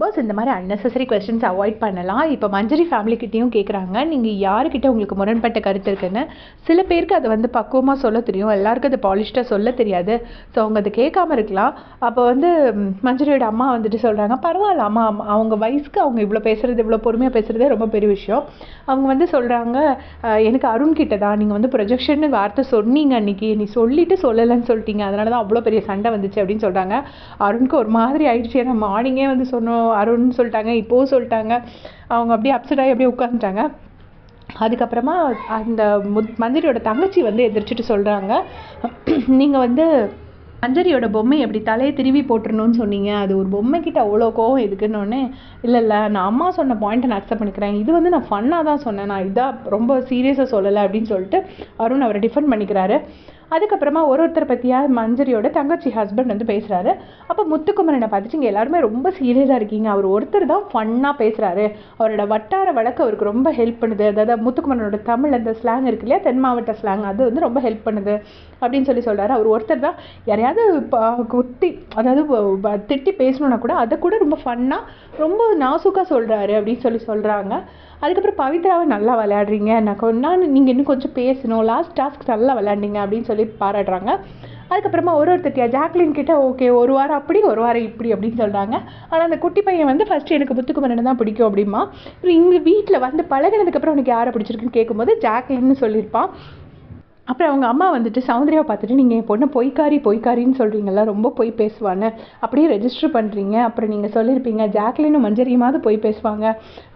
Pass இந்த மாதிரி unnecessary questions avoid பண்ணலாம். இப்போ மஞ்சரி ஃபேமிலிக்கிட்டேயும் கேட்குறாங்க நீங்கள் யாருக்கிட்ட உங்களுக்கு முரண்பட்ட கருத்து இருக்குன்னு? சில பேருக்கு அதை வந்து பக்குவமாக சொல்ல தெரியும். எல்லாருக்கும் அது பாலிஷ்டாக சொல்ல தெரியாது. ஸோ அவங்க அதை கேட்காம இருக்கலாம். அப்போ வந்து மஞ்சரியோட அம்மா வந்துட்டு சொல்கிறாங்க பரவாயில்ல அம்மா அவங்க வயசுக்கு அவங்க இவ்வளோ பேசுகிறது இவ்வளோ பொறுமையாக பேசுகிறதே ரொம்ப பெரிய விஷயம். அவங்க வந்து சொல்கிறாங்க எனக்கு அருண் கிட்ட தான். நீங்கள் வந்து ப்ரொஜெக்ஷன் வார்த்தை சொன்னீங்க அன்றைக்கி நீ சொல்லிவிட்டு சொல்லலைன்னு சொல்லிட்டீங்க. அதனால தான் அவ்வளோ பெரிய சண்டை வந்துச்சு. அப்படின்னு சொல்கிறாங்க அருணுக்கு ஒரு மாதிரி ஆயிடுச்சு. ஏன்னா மார்னிங்கே வந்து சொன்னோம். அருண்னு சொல்லிட்டாங்க இப்போவும் சொல்லிட்டாங்க. அவங்க அப்படியே அப்செட் ஆகி அப்படியே உட்காந்துட்டாங்க அதுக்கப்புறமா அந்த முத் மந்திரியோட தங்கச்சி வந்து எதிர்ச்சிட்டு சொல்கிறாங்க நீங்கள் வந்து மஞ்சரியோட பொம்மை எப்படி தலையை திருவி போட்டுருணும்னு சொன்னீங்க. அது ஒரு பொம்மைக்கிட்ட அவ்வளோ கோவம் எதுக்குன்னொன்னே இல்லை இல்லை நான் அம்மா சொன்ன பாயிண்ட்டை நான் அக்செப்ட் பண்ணிக்கிறேன். இது வந்து நான் ஃபன்னாக தான் சொன்னேன். நான் இதாக ரொம்ப சீரியஸாக சொல்லலை அப்படின்னு சொல்லிட்டு அருண் அவரை டிஃபெண்ட் பண்ணிக்கிறாரு. அதுக்கப்புறமா ஒரு ஒருத்தர் பற்றியா மஞ்சரியோட தங்கச்சி ஹஸ்பண்ட் வந்து பேசுகிறாரு அப்போ முத்துக்குமரனை பார்த்துட்டு இங்கே எல்லாருமே ரொம்ப சீரியஸாக இருக்கீங்க. அவர் ஒருத்தர் தான் ஃபன்னாக பேசுகிறாரு அவரோட வட்டார வழக்கு அவருக்கு ரொம்ப ஹெல்ப் பண்ணுது. அதாவது முத்துக்குமரனோட தமிழ் அந்த ஸ்லாங் இருக்கு இல்லையா? தென் மாவட்ட ஸ்லாங் அது வந்து ரொம்ப ஹெல்ப் பண்ணுது. அப்படின்னு சொல்லி சொல்கிறாரு அவர் ஒருத்தர் தான் யாரையாவது குத்தி அதாவது திட்டி பேசணுன்னா கூட அதை கூட ரொம்ப ஃபன்னாக ரொம்ப நாசுக்காக சொல்கிறாரு அப்படின்னு சொல்லி சொல்கிறாங்க அதுக்கப்புறம் பவித்ராவை நல்லா விளையாடுறீங்க. நான் கொ- நீங்கள் இன்னும் கொஞ்சம் பேசணும். லாஸ்ட் டாஸ்க் நல்லா விளையாண்டீங்க அப்படின்னு சொல்லி பாராட்டுறாங்க. அதுக்கப்புறமா ஒரு ஒருத்தட்டியா ஜாக்லின் கிட்டே ஓகே ஒரு வாரம் அப்படி ஒரு வாரம் இப்படி அப்படின்னு சொல்கிறாங்க ஆனால் அந்த குட்டி பையன் வந்து ஃபஸ்ட்டு எனக்கு முத்துக்குமரனை தான் பிடிக்கும் அப்படிமா இங்கே வீட்டில் வந்து பழகினதுக்கப்புறம் உனக்கு யாரை பிடிச்சிருக்குன்னு கேட்கும்போது ஜாக்லின்னு சொல்லியிருப்பான். அப்புறம் அவங்க அம்மா வந்துட்டு சௌந்தர்யா பார்த்துட்டு நீங்கள் என் பொண்ணை பொய்க்காரி பொய்க்காரின்னு சொல்கிறீங்களா ரொம்ப பொய் பேசுவான்னு அப்படியே ரெஜிஸ்டர் பண்ணுறீங்க அப்புறம் நீங்கள் சொல்லியிருப்பீங்க ஜாக்லினும் மஞ்சரியுமாவது பொய் பேசுவாங்க.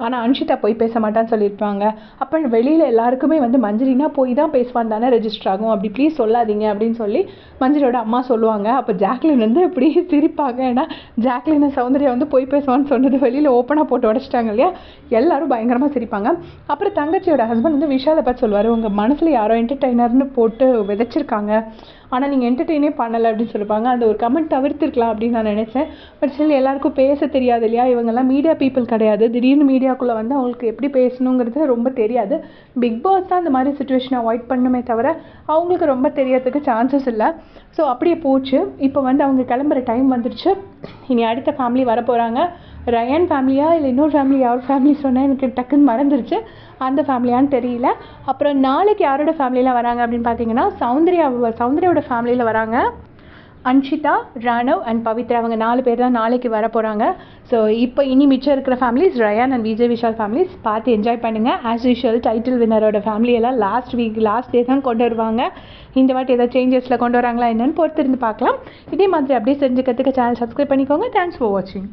ஆனால் அன்ஷிதா பொய் பேச மாட்டான்னு சொல்லியிருப்பாங்க. அப்போ வெளியில் எல்லாருக்குமே வந்து மஞ்சரினா போய் தான் பேசுவான் தானே ரெஜிஸ்டர் ஆகும். அப்படி ப்ளீஸ் சொல்லாதீங்க. அப்படின்னு சொல்லி மஞ்சரியோட அம்மா சொல்லுவாங்க. அப்போ ஜாக்லின் வந்து இப்படி சிரிப்பாங்க. ஏன்னா ஜாக்லினை சௌந்தர்யா வந்து பொய் பேசுவான்னு சொன்னது வெளியில் ஓப்பனாக போட்டு உடச்சிட்டாங்க இல்லையா? எல்லாரும் பயங்கரமாக சிரிப்பாங்க. அப்புறம் தங்கச்சியோட ஹஸ்பண்ட் வந்து விஷாலை பார்த்து சொல்லுவார். உங்கள் மனசில் யாரோ என்டர்டைனர்னு போட்டு விதைச்சிருக்காங்க. ஆனால் நீங்கள் என்டர்டெயினே பண்ணலை அப்படின்னு சொல்லுவாங்க அந்த ஒரு கமெண்ட் தவிர்த்திருக்கலாம் அப்படின்னு நான் நினச்சேன். பட் ஸ்டில் எல்லாருக்கும் பேச தெரியாது இல்லையா? இவங்கெல்லாம் மீடியா பீப்புள் கிடையாது. திடீர்னு மீடியாக்குள்ளே வந்து அவங்களுக்கு எப்படி பேசணுங்கிறது ரொம்ப தெரியாது. பிக் பாஸ் தான் இந்த மாதிரி சுச்சுவேஷனை அவாய்ட் பண்ணுமே தவிர அவங்களுக்கு ரொம்ப தெரியறதுக்கு சான்சஸ் இல்லை. ஸோ அப்படியே போச்சு. இப்போ வந்து அவங்க கிளம்புற டைம் வந்துடுச்சு இனி அடுத்த ஃபேமிலி வர போகிறாங்க ரயன் ஃபேமிலியா இல்லை இன்னொரு ஃபேமிலி யார் ஃபேமிலி சொன்னேன் எனக்கு டக்குன்னு மறந்துருச்சு. அந்த ஃபேமிலியான்னு தெரியல. அப்புறம் நாளைக்கு யாரோட ஃபேமிலியில் வராங்க அப்படின்னு பார்த்தீங்கன்னா சௌந்தர்யா சௌந்தர்யாவோட ஃபேமிலியில் வராங்க. அன்ஷிதா ராணவ் அண்ட் பவித்ரா அவங்க நாலு பேர் தான் நாளைக்கு வர போகிறாங்க ஸோ இப்போ இனி மிச்சம் இருக்கிற families Rayan and Vijay Vishal families பார்த்து என்ஜாய் பண்ணுங்கள் ஆஸ் யூஷுவல் டைட்டில் வின்னரோட ஃபேமிலியெல்லாம் லாஸ்ட் வீக் லாஸ்ட் டே தான் கொண்டு வருவாங்க. இந்த வாட்டி ஏதாவது சேஞ்சஸில் கொண்டு வராங்களா என்னன்னு பொறுத்திருந்து பார்க்கலாம். இதே மாதிரி அப்படியே செஞ்சுக்கிறதுக்கு சேனல் சப்ஸ்கிரைப் பண்ணிக்கோங்க. தேங்க்ஸ் ஃபார் வாட்சிங்